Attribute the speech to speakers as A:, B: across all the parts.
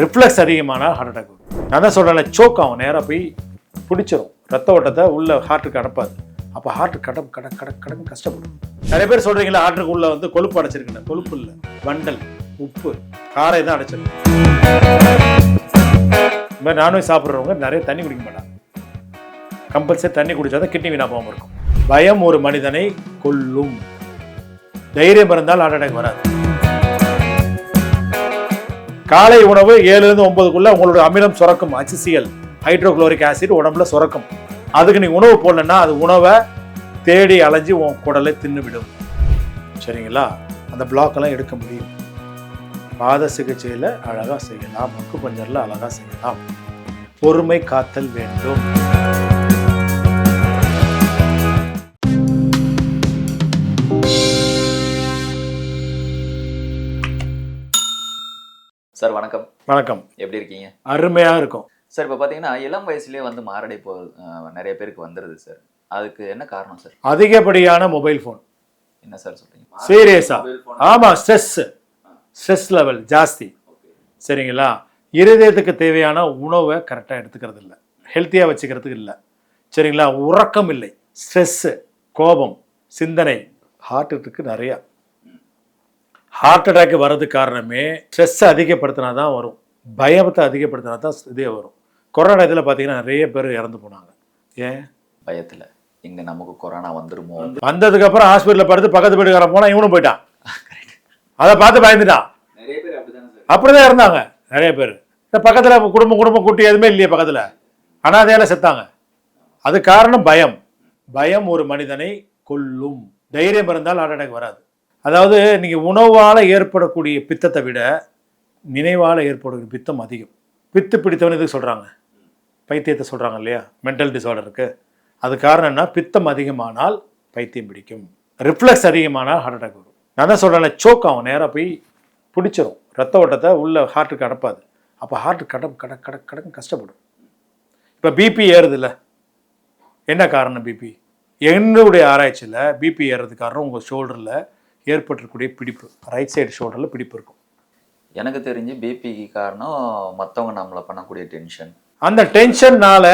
A: Reflex அதிகமானால் heart attack வரும். நான் தான் சொல்கிறேன் சோக் ஆகும். நேராக போய் பிடிச்சிரும். ரத்த ஓட்டத்தை உள்ள ஹார்ட்டுக்கு அடப்பாது அப்போ ஹார்ட் கடம் கட கட கடன்னு கஷ்டப்படும். நிறைய பேர் சொல்கிறீங்களா ஹார்ட்டுக்குள்ளே வந்து கொழுப்பு அடைச்சிருக்குன்னு. கொழுப்பு இல்லை வண்டல் உப்பு காரை தான் அடைச்சிருக்கு. இந்த மாதிரி நான்வெஜ் சாப்பிட்றவங்க நிறைய தண்ணி குடிக்க மாட்டாங்க. கம்பல்சரி தண்ணி குடித்தா தான் கிட்னி வீணா போகாமல் இருக்கும். பயம் ஒரு மனிதனை கொல்லும். தைரியம் இருந்தால் ஹார்ட் அட்டாக் வராது. காலை உணவு ஏழுலேருந்து ஒன்பதுக்குள்ள உங்களோட அமிலம் சுரக்கும் அச்சிசிஎல் ஹைட்ரோக்ளோரிக் ஆசிட் உடம்புல சுரக்கும். அதுக்கு நீ உணவு போடலன்னா அது உணவை தேடி அலைஞ்சு உன் குடலை தின்னுவிடும். சரிங்களா? அந்த பிளாக்கெல்லாம் எடுக்க முடியும். பாத சிகிச்சையில் அழகாக செய்யலாம். மக்கு பஞ்சரில் அழகாக செய்யலாம். பொறுமை காத்தல் வேண்டும்.
B: சார் வணக்கம்.
A: வணக்கம்.
B: எப்படி இருக்கீங்க?
A: அருமையாக இருக்கும்.
B: சார் இப்போ பார்த்தீங்கன்னா இளம் வயசுலேயே வந்து மாரடைப்பு நிறைய பேருக்கு வந்துடுது சார். அதுக்கு என்ன காரணம் சார்?
A: அதிகப்படியான மொபைல் ஃபோன்.
B: என்ன சார் சொல்றீங்க?
A: சீரியஸா ஆமா ஸ்ட்ரெஸ் ஸ்ட்ரெஸ் லெவல் ஜாஸ்தி. சரிங்களா? இருதயத்துக்கு தேவையான உணவை கரெக்டாக எடுத்துக்கிறது இல்லை. ஹெல்த்தியாக வச்சுக்கிறதுக்கு இல்லை. சரிங்களா? உறக்கம் இல்லை. ஸ்ட்ரெஸ்ஸு கோபம் சிந்தனை ஹார்ட்டுக்கு நிறையா. ஹார்ட் அட்டாக் வர்றதுக்கு காரணமே ஸ்ட்ரெஸ்ஸை அதிகப்படுத்தினா தான் வரும். பயத்தை அதிகப்படுத்தினா தான் இதே வரும். கொரோனா இதில் பார்த்தீங்கன்னா நிறைய பேர் இறந்து போனாங்க. ஏன்?
B: பயத்துல. இங்க நமக்கு கொரோனா வந்துருமோ?
A: வந்ததுக்கு அப்புறம் ஹாஸ்பிட்டலில் படுத்து பக்கத்து வீட்டுக்காரன் போனா இவனும் போயிட்டான். அதை பார்த்து பயந்துட்டான்.
B: நிறைய பேர் அப்படிதானே
A: இருந்தாங்க நிறைய பேர். இந்த பக்கத்துல குடும்பம் குடும்பம் கூட்டி எதுவுமே இல்லையே பக்கத்துல. அனாதையால செத்தாங்க. அது காரணம் பயம். பயம் ஒரு மனிதனை கொல்லும். தைரியம் இருந்தால் ஹார்ட் அட்டாக் வராது. அதாவது நீங்கள் உணவால் ஏற்படக்கூடிய பித்தத்தை விட நினைவால் ஏற்படக்கூடிய பித்தம் அதிகம். பித்து பிடித்தவன் எதுக்கு சொல்கிறாங்க பைத்தியத்தை சொல்கிறாங்க இல்லையா? மென்டல் டிசார்டருக்கு அது காரணம் பித்தம் அதிகமானால் பைத்தியம் பிடிக்கும். ரிஃப்ளெக்ஸ் அதிகமானால் ஹார்ட் அட்டாக் வரும். நான் தான் சொல்கிறேன் சோக் ஆகும். நேராக போய் பிடிச்சிரும். ரத்த ஓட்டத்தை உள்ள ஹார்ட்டுக்கு அடப்பாது அப்போ ஹார்ட்டு கடம் கட கட கடன்னு கஷ்டப்படும். இப்போ பிபி ஏறுதில்ல. என்ன காரணம் பிபி என்னுடைய ஆராய்ச்சியில் பிபி ஏறுறதுக்கு காரணம் உங்கள் ஷோல்டரில் ஏற்பட்டிருக்கக்கூடிய பிடிப்பு. ரைட் சைடு ஷோல்டரில் பிடிப்பு இருக்கும்.
B: எனக்கு தெரிஞ்சு பிபிக்கு காரணம் மத்தவங்க நம்மள பண்ணக்கூடிய டென்ஷன்
A: அந்த டென்ஷன்னால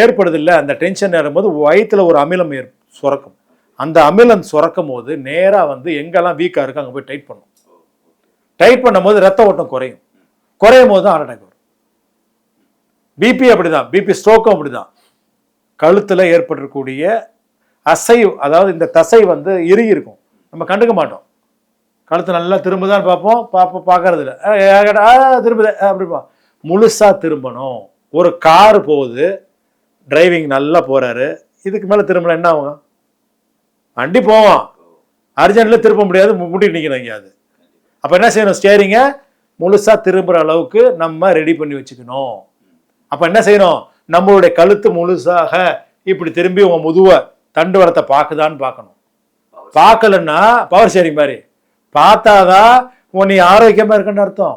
A: ஏற்படுது இல்ல அந்த டென்ஷன் ஏறும்போது வயித்துல ஒரு அமிலம் ஏற் சுரக்கும். அந்த அமிலம் சுரக்கும் போது நேரா வந்து எங்கெல்லாம் வீக்கா இருக்கு அங்க போய் டைட் பண்ணும். டைட் பண்ணும்போது ரத்த ஓட்டம் குறையும். குறையும் போது தான் ஹார்ட் அட்டாக் வரும். பிபி அப்படிதான். பிபி ஸ்ட்ரோக்கும் அப்படிதான். கழுத்துல ஏற்பட்டிருக்கக்கூடிய அசை அதாவது இந்த தசை வந்து இறுகி இருக்கும். நம்ம கண்டுக்க மாட்டோம். கழுத்து நல்லா திரும்புதான்னு பார்ப்போம். பார்ப்போம் பார்க்கறது இல்லை அஹ் திரும்புதே அப்படிப்பா முழுசாக திரும்பணும். ஒரு கார் போகுது. டிரைவிங் நல்லா போகிறாரு இதுக்கு மேலே திரும்பல என்ன ஆகும்? வண்டி போவான். அர்ஜென்ட்டில் திரும்ப முடியாது. முடி நிற்கணும் எங்கேயாவது அப்போ என்ன செய்யணும்? ஸ்டேரிங்கை முழுசாக திரும்புகிற அளவுக்கு நம்ம ரெடி பண்ணி வச்சுக்கணும். அப்போ என்ன செய்யணும்? நம்மளுடைய கழுத்து முழுசாக இப்படி திரும்பி உன் முதுவை தண்டு தண்டுவரத்தை பார்க்குதான்னு பார்க்கணும். பார்க்கலன்னா பவர் ஷேரிங் மாதிரி. பார்த்தாதான் உன் நீ ஆரோக்கியமா இருக்குன்னு அர்த்தம்.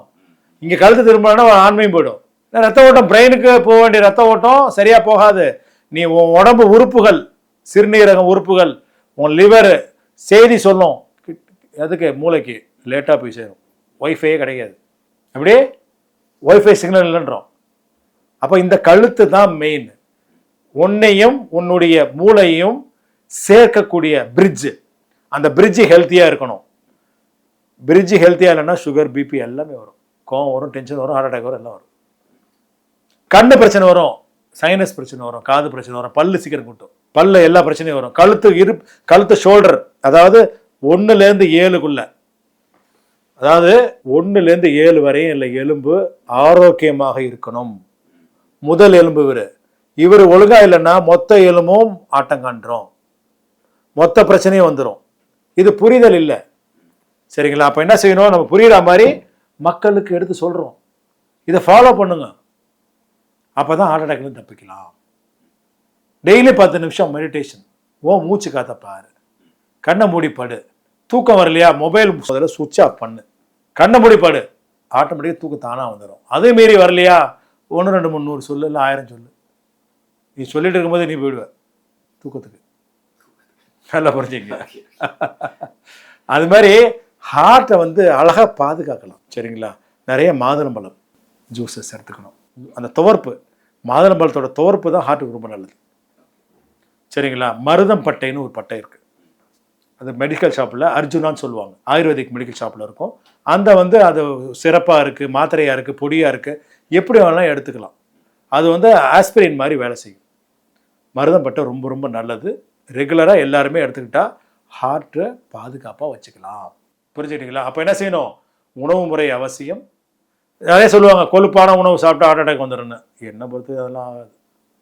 A: இங்க கழுத்து திரும்பினா ஆண்மையும் போயிடும். ரத்த ஓட்டம் பிரெயினுக்கு போக வேண்டிய ரத்த ஓட்டம் சரியா போகாது. நீ உன் உடம்பு உறுப்புகள் சிறுநீரகம் உறுப்புகள் உன் லிவர் செய்தி சொல்லும். எதுக்கு? மூளைக்கு லேட்டாக போய் சேரும். ஒய்ஃபையே கிடைக்காது அப்படி ஒய்ஃபை சிக்னல் இல்லைன்றோம். அப்போ இந்த கழுத்து தான் மெயின் உன்னையும் உன்னுடைய மூளையும் சேர்க்கக்கூடிய பிரிட்ஜு அந்த பிரிட்ஜு ஹெல்த்தியாக இருக்கணும். பிரிட்ஜ் ஹெல்த்தியாக இல்லைன்னா சுகர் பிபி எல்லாமே வரும். கோவம் வரும் டென்ஷன் வரும் ஹார்ட் அட்டாக் வரும் எல்லாம் வரும். கண்ணு பிரச்சனை வரும் சைனஸ் பிரச்சனை வரும் காது பிரச்சனை வரும் பல்லு சீக்கிரம் கூட்டும். பல்ல எல்லா பிரச்சனையும் வரும். கழுத்து இரு கழுத்து ஷோல்டர் அதாவது ஒன்றுலேருந்து ஏழுக்குள்ள. அதாவது ஒன்றுலேருந்து ஏழு வரையும் இல்லை எலும்பு ஆரோக்கியமாக இருக்கணும். முதல் எலும்பு இவர். இவர் ஒழுங்காக இல்லைன்னா மொத்த எலும்பும் ஆட்டம் காண்றோம். மொத்த பிரச்சனையும் வந்துடும் இது புரிதல் இல்லை. சரிங்களா? அப்போ என்ன செய்யணும்? நம்ம புரியுற மாதிரி மக்களுக்கு எடுத்து சொல்கிறோம் இதை ஃபாலோ பண்ணுங்க. அப்போ தான் ஹார்ட் அட்டாக்லேருந்து தப்பிக்கலாம். டெய்லி பத்து நிமிஷம் மெடிடேஷன் ஓ மூச்சு காத்த பாரு. கண்ணை மூடி படு. தூக்கம் வரலையா? மொபைல் முதல்ல சுவிட்ச் ஆஃப் பண்ணு. கண்ணை மூடி படு. ஆட்டோமேட்டிக்காக தூக்கம் தானாக வந்துடும் அதே மீறி வரலையா? ஒன்று ரெண்டு முந்நூறு சொல்லு இல்லை ஆயிரம் சொல்லு. நீ சொல்லிட்டு இருக்கும்போது நீ போயிடுவ. தூக்கத்துக்கு. நல்லா புரிஞ்சுங்க. அது மாதிரி ஹார்ட்டை வந்து அழகாக பாதுகாக்கலாம் சரிங்களா? நிறைய மாதுளம்பழம் ஜூஸஸ் எடுத்துக்கணும். அந்த துவர்ப்பு மாதுளம்பழத்தோட துவர்ப்பு தான் ஹார்ட்டுக்கு ரொம்ப நல்லது. சரிங்களா? மருதம் பட்டைன்னு ஒரு பட்டை இருக்குது அது மெடிக்கல் ஷாப்பில் அர்ஜுனான்னு சொல்லுவாங்க. ஆயுர்வேதிக் மெடிக்கல் ஷாப்பில் இருக்கும். அந்த வந்து அது சிறப்பாக இருக்குது மாத்திரையாக இருக்குது பொடியாக இருக்குது எப்படி வேணாலும் எடுத்துக்கலாம். அது வந்து ஆஸ்பிரின் மாதிரி வேலை செய்யும். மருதம் பட்டை ரொம்ப ரொம்ப நல்லது. ரெகுலராக எல்லாருமே எடுத்துக்கிட்டால் ஹார்ட்டை பாதுகாப்பாக வச்சுக்கலாம். புரிஞ்சுக்கிட்டீங்களா? அப்போ என்ன செய்யணும்? உணவு முறை அவசியம். நிறைய சொல்லுவாங்க கொழுப்பான உணவு சாப்பிட்டா ஹார்ட் அட்டாக் வந்துடும்னு என்ன பொறுத்து அதெல்லாம் ஆகாது.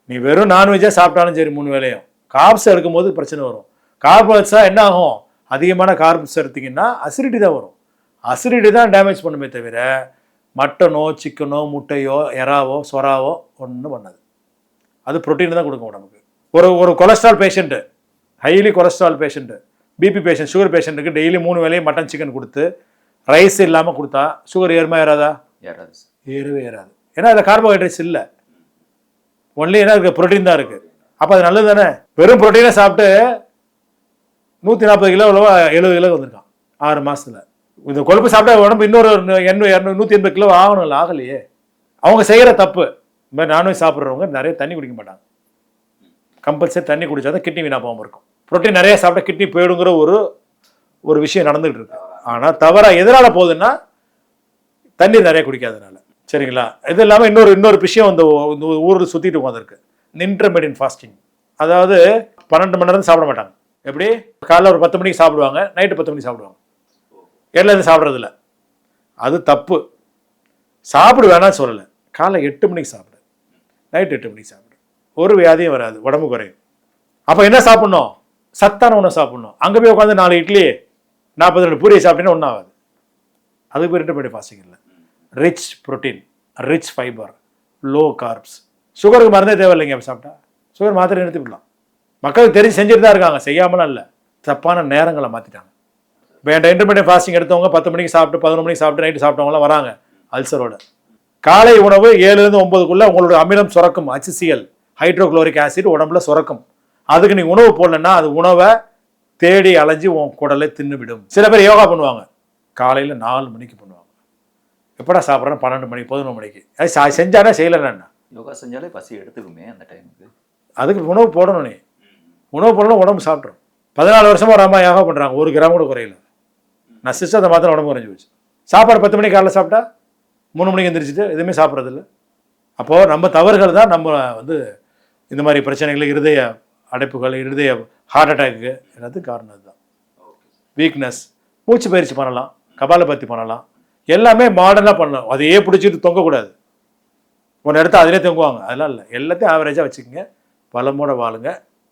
A: நீ வெறும் நான்வெஜ்ஜாக சாப்பிட்டாலும் சரி மூணு வேளையும். கார்ப்ஸ் எடுக்கும்போது பிரச்சனை வரும். கார்போஹைட்ஸாக என்ன ஆகும்? அதிகமான கார்ப்ஸ் எடுத்திங்கன்னா அசிடிட்டி தான் வரும். அசிடிட்டி தான் டேமேஜ் பண்ணுமே தவிர மட்டனோ சிக்கனோ முட்டையோ எறாவோ சொராவோ ஒன்றும் பண்ணாது. அது புரோட்டீன் தான் கொடுக்கும் உடம்புக்கு. ஒரு ஒரு cholesterol patient highly cholesterol patient BP patient sugar பேஷண்ட்டுக்கு டெய்லி மூணு வேளையும் மட்டன் சிக்கன் கொடுத்து ரைஸ் இல்லாமல் கொடுத்தா சுகர் ஏறுமா ஏறாதா?
B: சார்
A: ஏறவே ஏறாது. ஏன்னா அதில் கார்போஹைட்ரேட்ஸ் இல்லை. ஒன்லி என்ன இருக்குது ப்ரோட்டீன் தான் இருக்குது அப்போ அது நல்லது தானே வெறும் ப்ரோட்டீனை சாப்பிட்டு நூற்றி நாற்பது கிலோ எவ்வளவோ எழுபது கிலோ வந்திருக்கான். ஆறு மாசத்துல. இந்த கொழுப்பு சாப்பிட்டா உடம்பு இன்னொரு எண்ணூறு இரநூறு நூற்றி எண்பது கிலோ ஆகணும்ல ஆகலையே. அவங்க செய்கிற தப்பு. இந்த மாதிரி நான்வெஜ் சாப்பிட்றவங்க நிறைய தண்ணி குடிக்க மாட்டாங்க. கம்பல்சரி தண்ணி குடிச்சா தான் கிட்னி வீணாக போகாமல் இருக்கும். புரோட்டீன் நிறைய சாப்பிட்டா கிட்னி போயிடுங்கிற ஒரு ஒரு விஷயம் நடந்துகிட்டு இருக்கு ஆனால் தவறாக எதனால் போகுதுன்னா தண்ணீர் நிறைய குடிக்காதனால சரிங்களா? இது இல்லாமல் இன்னொரு இன்னொரு விஷயம் அந்த ஊரில் சுற்றிட்டு உட்காந்துருக்கு இன்டர்மீடியன் ஃபாஸ்டிங் அதாவது பன்னெண்டு மணி நேரம் சாப்பிட மாட்டாங்க. எப்படி? காலைல ஒரு பத்து மணிக்கு சாப்பிடுவாங்க நைட்டு பத்து மணிக்கு சாப்பிடுவாங்க. இடையில எதுவும் சாப்பிட்றதில்ல. அது தப்பு. சாப்பிடு வேணாம்னு சொல்லலை. காலை எட்டு மணிக்கு சாப்பிடு. நைட்டு எட்டு மணிக்கு சாப்பிடு. ஒரு வியாதியும் வராது. உடம்பு குறையும். அப்போ என்ன சாப்பிட்ணும்? சத்தான உணவு சாப்பிட்ணும். அங்கே போய் உட்காந்து நாலு இட்லி நாற்பது ரெண்டு பூரியை சாப்பிட்டீங்கன்னா ஒன்றும் ஆகாது. அதுக்கு பேர் இன்டர்மீடியட் ஃபாஸ்டிங் இல்லை. Rich protein rich fibre low carbs சுகருக்கு மருந்தே தேவையில்லைங்க அப்படி சாப்பிட்டா. சுகர் மாத்திரை நிறுத்தி விடலாம். மக்களுக்கு தெரிஞ்சு செஞ்சுட்டு தான் இருக்காங்க. செய்யாமலாம் இல்லை. தப்பான நேரங்களை மாற்றிட்டாங்க இப்போ என் இன்டர்மீடியட் ஃபாஸ்டிங் எடுத்தவங்க பத்து மணிக்கு சாப்பிட்டு பதினொரு மணிக்கு சாப்பிட்டு நைட்டு சாப்பிட்டவங்களாம் வராங்க அல்சரோட காலை உணவு ஏழுலேருந்து ஒன்பதுக்குள்ளே உங்களோட அமிலம் சுரக்கும் HCl ஹைட்ரோக்ளோரிக் ஆசிட் உடம்புல சுரக்கும். அதுக்கு நீ உணவு போடலன்னா அது உணவை தேடி அலைஞ்சு உன் குடலை தின்னுவிடும். சில பேர் யோகா பண்ணுவாங்க. காலையில் நாலு மணிக்கு பண்ணுவாங்க. எப்படா சாப்பிட்றேன்? பன்னெண்டு மணி பதினொன்று மணிக்கு. அது செஞ்சானே செய்யலைன்னா
B: யோகா செஞ்சாலே பசி எடுத்துக்குமே அந்த டைமுக்கு.
A: அதுக்கு உணவு போடணும் நீ. உணவு போடணும் உடம்பு சாப்பிட்றோம் பதினாலு வருஷமா ஒரு அம்மா யோகா பண்ணுறாங்க ஒரு கிராம் கூட குறையல. நான் சிஸ்டத்தை மாத்திரம் உடம்பு குறைஞ்சி போச்சு. சாப்பாடு பத்து மணிக்கு காலைல சாப்பிட்டா? மூணு மணிக்கு எந்திரிச்சிட்டு எதுவுமே சாப்பிட்றதில்ல. அப்போது நம்ம தவறுகள் தான் நம்ம வந்து இந்த மாதிரி பிரச்சனைகள் இருதய அடைப்புகள் இருதய ஹார்ட் அட்டாக்கு எல்லாத்துக்கும் காரணம் அதுதான். வீக்னஸ் மூச்சு பயிற்சி பண்ணலாம் கபாலபத்தி பண்ணலாம். எல்லாமே மாடர்னாக பண்ணலாம். அதையே பிடிச்சிட்டு தொங்கக்கூடாது. ஒன்று இடத்த அதிலே தொங்குவாங்க. அதெல்லாம் இல்லை. எல்லாத்தையும் ஆவரேஜாக வச்சுக்கோங்க. பலமோட வாழுங்க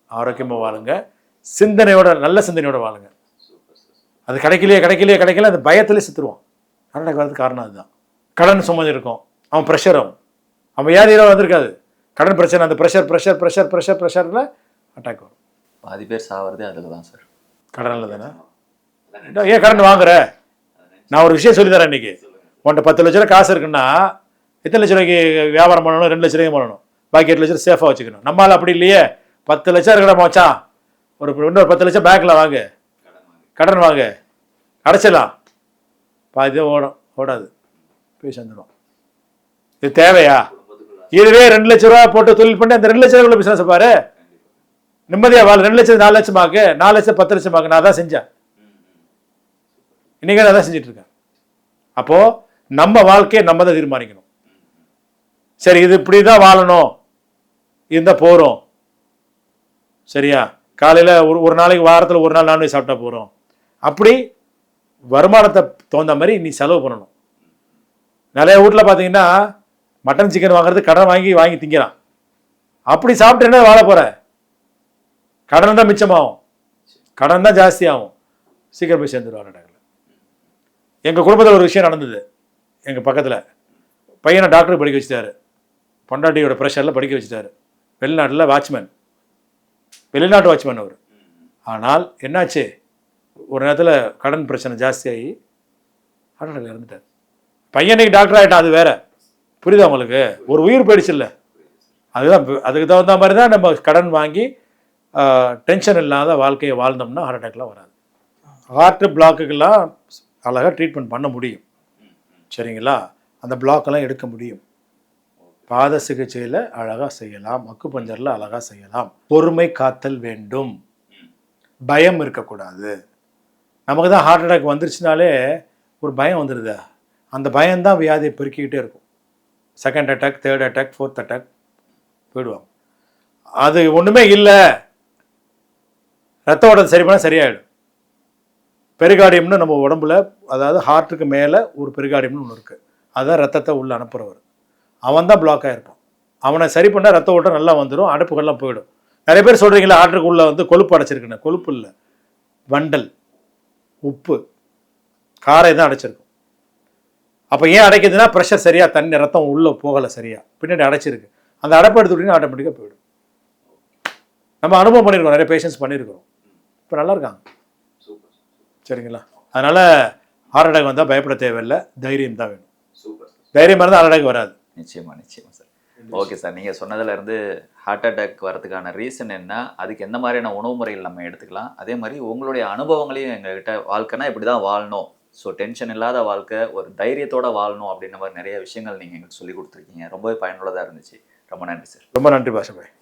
A: ஆரோக்கியமாக வாழுங்க சிந்தனையோட நல்ல சிந்தனையோட வாழுங்க. அது கிடைக்கலையே கிடைக்கலையே கிடைக்கல அந்த பயத்திலே செத்துருவான். அட்டாக் வரதுக்கு காரணம் அதுதான். கடன் சுமந்து இருக்கும். அவன் ப்ரெஷர் அவன் அவன் வியாதியெல்லாம் வந்திருக்காது? கடன் பிரச்சனை அந்த ப்ரெஷர் ப்ரெஷர் ப்ரெஷர் ப்ரெஷர் ப்ரெஷரில் அட்டாக் வரும்.
B: பாதி பேர் சாவறதே அதில் தான் சார்
A: கடனில் தானே? ஏன் கடன் வாங்குற? நான் ஒரு விஷயம் சொல்லி தரேன் இன்னைக்கு. உன்கிட்ட பத்து லட்ச ரூபா காசு இருக்குன்னா எத்தனை லட்ச ரூபாய்க்கு வியாபாரம் பண்ணணும்? ரெண்டு லட்ச ரூபாய்க்கு பண்ணணும். பாக்கி எட்டு லட்ச ரூபா சேஃபாக வச்சுக்கணும். நம்மளால அப்படி இல்லையே. பத்து லட்சம் இருக்கடா மச்சான். ஒரு இன்னொரு பத்து லட்சம் பேங்க்ல வாங்கு. கடன் வாங்கு. அடைச்சிடலாம். பாதி ஓடும். ஓடாது. போய் சேர்ந்துடும் இது தேவையா? இதுவே ரெண்டு லட்ச ரூபா போட்டு தொழில் பண்ணி அந்த ரெண்டு லட்ச ரூபாய் பிசினஸ் பாரு. நிம்மதியாக வாழ ரெண்டு லட்சம் நாலு லட்சமாக்கு நாலு லட்சம் பத்து லட்சமாக்கு நான் அதான் செஞ்சேன். இன்னைக்கு நான் தான் செஞ்சுட்டு இருக்கேன். அப்போ நம்ம வாழ்க்கையை நம்ம தான் தீர்மானிக்கணும். சரி இது இப்படி தான் வாழணும். இருந்தால் போகிறோம் சரியா? காலையில் ஒரு ஒரு நாளைக்கு வாரத்தில் ஒரு நாள் நான்வெஜ் சாப்பிட்டா போகிறோம் அப்படி வருமானத்தை தகுந்த மாதிரி நீ செலவு பண்ணணும். நிறைய வீட்டில் பார்த்தீங்கன்னா மட்டன் சிக்கன் வாங்குறது கடன் வாங்கி வாங்கி திங்கிறான் அப்படி சாப்பிட்டு என்ன வாழ போகிற கடன் தான் மிச்சமாகும். கடன் தான் ஜாஸ்தி ஆகும் சீக்கிரம் போய் சேர்ந்துருவாங்க டாக்டர் எங்கள் குடும்பத்தில் ஒரு விஷயம் நடந்தது. எங்கள் பக்கத்தில். பையனை டாக்டர் படிக்க வச்சுட்டாரு. பொண்டாட்டியோட ப்ரெஷரில் படிக்க வச்சுட்டாரு. வெளிநாட்டில் வாட்ச்மேன் வெளிநாட்டு வாட்ச்மேன் அவர். ஆனால் என்னாச்சு? ஒரு நேரத்தில் கடன் பிரச்சனை ஜாஸ்தியாகி ஹார்ட் அட்டாக் இறந்துட்டார். பையனுக்கு டாக்டர் ஆகிட்டான் அது வேற. புரியுதா உங்களுக்கு? ஒரு உயிர் போயிடுச்சு இல்லை அதுதான் அதுக்கு தகுந்த மாதிரி தான் நம்ம கடன் வாங்கி டென்ஷன் இல்லாத வாழ்க்கையை வாழ்ந்தோம்னா ஹார்ட் அட்டாக்லாம் வராது. ஹார்ட் பிளாக்குக்கெல்லாம் அழகாக ட்ரீட்மெண்ட் பண்ண முடியும். சரிங்களா? அந்த பிளாக்கெல்லாம் எடுக்க முடியும். பாத சிகிச்சையில் அழகாக செய்யலாம். மக்கு பஞ்சரில் அழகாக செய்யலாம். பொறுமை காத்தல் வேண்டும். பயம் இருக்கக்கூடாது. நமக்கு தான் ஹார்ட் அட்டாக் வந்துருச்சுனாலே ஒரு பயம் வந்துடுது அந்த பயம்தான் வியாதியை பெருக்கிக்கிட்டே இருக்கும். Second attack third attack fourth attack போயிடுவாங்க. அது ஒன்றுமே இல்லை. ரத்த ஓட்டம் சரி பண்ணால் சரியாயிடும். பெருகாடியம்னு நம்ம உடம்புல அதாவது ஹார்ட்டுக்கு மேலே ஒரு பெருகாடியம்னு ஒன்று இருக்குது அதுதான் ரத்தத்தை உள்ளே அனுப்புகிறவர் அவன் தான் பிளாக் ஆகிருப்பான் அவனை சரி பண்ணால் ரத்த ஓட்டம் நல்லா வந்துடும் அடைப்புகள்லாம் போயிடும். நிறைய பேர் சொல்கிறீங்களா ஹார்ட்டுக்கு உள்ளே வந்து கொழுப்பு அடைச்சிருக்குன்னு. கொழுப்பு இல்லை. வண்டல் உப்பு காரம் தான் அடைச்சிருக்கும். அப்போ ஏன் அடைக்குதுன்னா ப்ரெஷர் சரியாக தண்ணி ரத்தம் உள்ளே போகலை சரியாக பின்னாடி அடைச்சிருக்கு. அந்த அடைப்பு எடுத்து விட்டீங்கன்னா ஆட்டோமேட்டிக்காக போயிடும். நம்ம அனுபவம் பண்ணியிருக்கோம் நிறைய பேஷன்ஸ் பண்ணியிருக்கிறோம் இப்போ நல்லா இருக்காங்க
B: சூப்பர்.
A: சரிங்களா? அதனால் ஹார்ட் அட்டாக் வந்தால் பயப்பட தேவையில்லை. தைரியம் தான் வேணும்.
B: சூப்பர்.
A: தைரியமாக இருந்தால் ஹார்ட் அட்டாக் வராது.
B: நிச்சயமா நிச்சயமா சார். ஓகே சார் நீங்க சொன்னதுல இருந்து ஹார்ட் அட்டாக் வரதுக்கான ரீசன் என்ன? அதுக்கு எந்த மாதிரியான உணவு முறைகள் நம்ம எடுத்துக்கலாம்? அதே மாதிரி உங்களுடைய அனுபவங்களையும் எங்ககிட்ட வாழ்க்கைனா இப்படி தான் வாழணும். ஸோ டென்ஷன் இல்லாத வாழ்க்கை ஒரு தைரியத்தோட வாழணும் அப்படின்ற மாதிரி நிறைய விஷயங்கள் நீங்கள் எங்களுக்கு சொல்லி கொடுத்துருக்கீங்க. ரொம்பவே பயனுள்ளதாக இருந்துச்சு. ரொம்ப நன்றி சார்.
A: ரொம்ப நன்றி பாஷபாய்